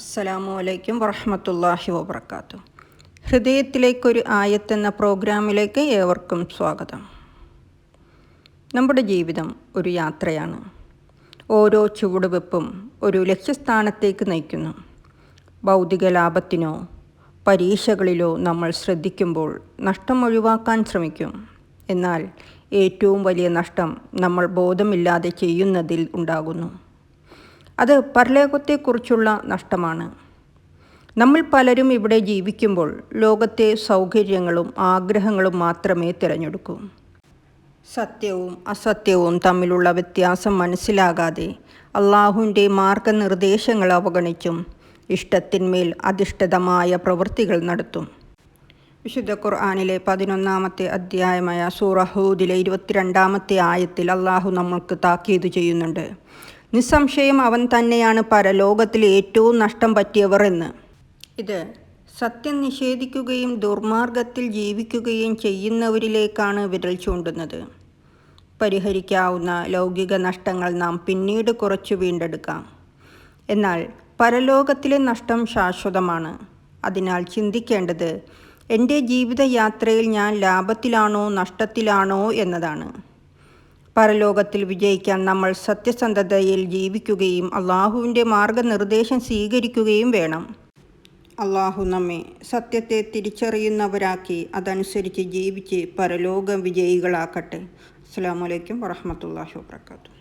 അസ്സലാമു അലൈക്കും വറഹമത്തല്ലാഹി വബർക്കാത്തു ഹൃദയത്തിലേക്കൊരു ആയത്തെന്ന പ്രോഗ്രാമിലേക്ക് ഏവർക്കും സ്വാഗതം. നമ്മുടെ ജീവിതം ഒരു യാത്രയാണ്. ഓരോ ചുവടുവെപ്പും ഒരു ലക്ഷ്യസ്ഥാനത്തേക്ക് നയിക്കുന്നു. ഭൗതിക ലാഭത്തിനോ പരീക്ഷകളിലോ നമ്മൾ ശ്രദ്ധിക്കുമ്പോൾ നഷ്ടം ഒഴിവാക്കാൻ ശ്രമിക്കും. എന്നാൽ ഏറ്റവും വലിയ നഷ്ടം നമ്മൾ ബോധമില്ലാതെ ചെയ്യുന്നതിൽ ഉണ്ടാകുന്നു. അത് പരലോകത്തെക്കുറിച്ചുള്ള നഷ്ടമാണ്. നമ്മൾ പലരും ഇവിടെ ജീവിക്കുമ്പോൾ ലോകത്തെ സൗകര്യങ്ങളും ആഗ്രഹങ്ങളും മാത്രമേ തിരഞ്ഞെടുക്കൂ. സത്യവും അസത്യവും തമ്മിലുള്ള വ്യത്യാസം മനസ്സിലാകാതെ അള്ളാഹുവിന്റെ മാർഗനിർദ്ദേശങ്ങൾ അവഗണിച്ചും ഇഷ്ടത്തിന്മേൽ അധിഷ്ഠിതമായ പ്രവൃത്തികൾ നടത്തും. വിശുദ്ധ ഖുർആാനിലെ പതിനൊന്നാമത്തെ അധ്യായമായ സൂറഹൂദിലെ ഇരുപത്തിരണ്ടാമത്തെ ആയത്തിൽ അള്ളാഹു നമ്മൾക്ക് താക്കീത് ചെയ്യുന്നുണ്ട്. നിസ്സംശയം അവൻ തന്നെയാണ് പരലോകത്തിൽ ഏറ്റവും നഷ്ടം പറ്റിയവർ എന്ന്. ഇത് സത്യം നിഷേധിക്കുകയും ദുർമാർഗത്തിൽ ജീവിക്കുകയും ചെയ്യുന്നവരിലേക്കാണ് വിരൽ ചൂണ്ടുന്നത്. പരിഹരിക്കാവുന്ന ലൗകിക നഷ്ടങ്ങൾ നാം പിന്നീട് കുറച്ച് വീണ്ടെടുക്കാം. എന്നാൽ പരലോകത്തിലെ നഷ്ടം ശാശ്വതമാണ്. അതിനാൽ ചിന്തിക്കേണ്ടത് എന്റെ ജീവിതയാത്രയിൽ ഞാൻ ലാഭത്തിലാണോ നഷ്ടത്തിലാണോ എന്നതാണ്. പരലോകത്തിൽ വിജയിക്കാൻ നമ്മൾ സത്യസന്ധതയിൽ ജീവിക്കുകയും അള്ളാഹുവിന്റെ മാർഗനിർദ്ദേശം സ്വീകരിക്കുകയും വേണം. അള്ളാഹു നമ്മെ സത്യത്തെ തിരിച്ചറിയുന്നവരാക്കി അതനുസരിച്ച് ജീവിച്ച് പരലോകം വിജയികളാക്കട്ടെ. അസ്സാം വലൈക്കും വാഹമത്തല്ലാഹി വാത്തു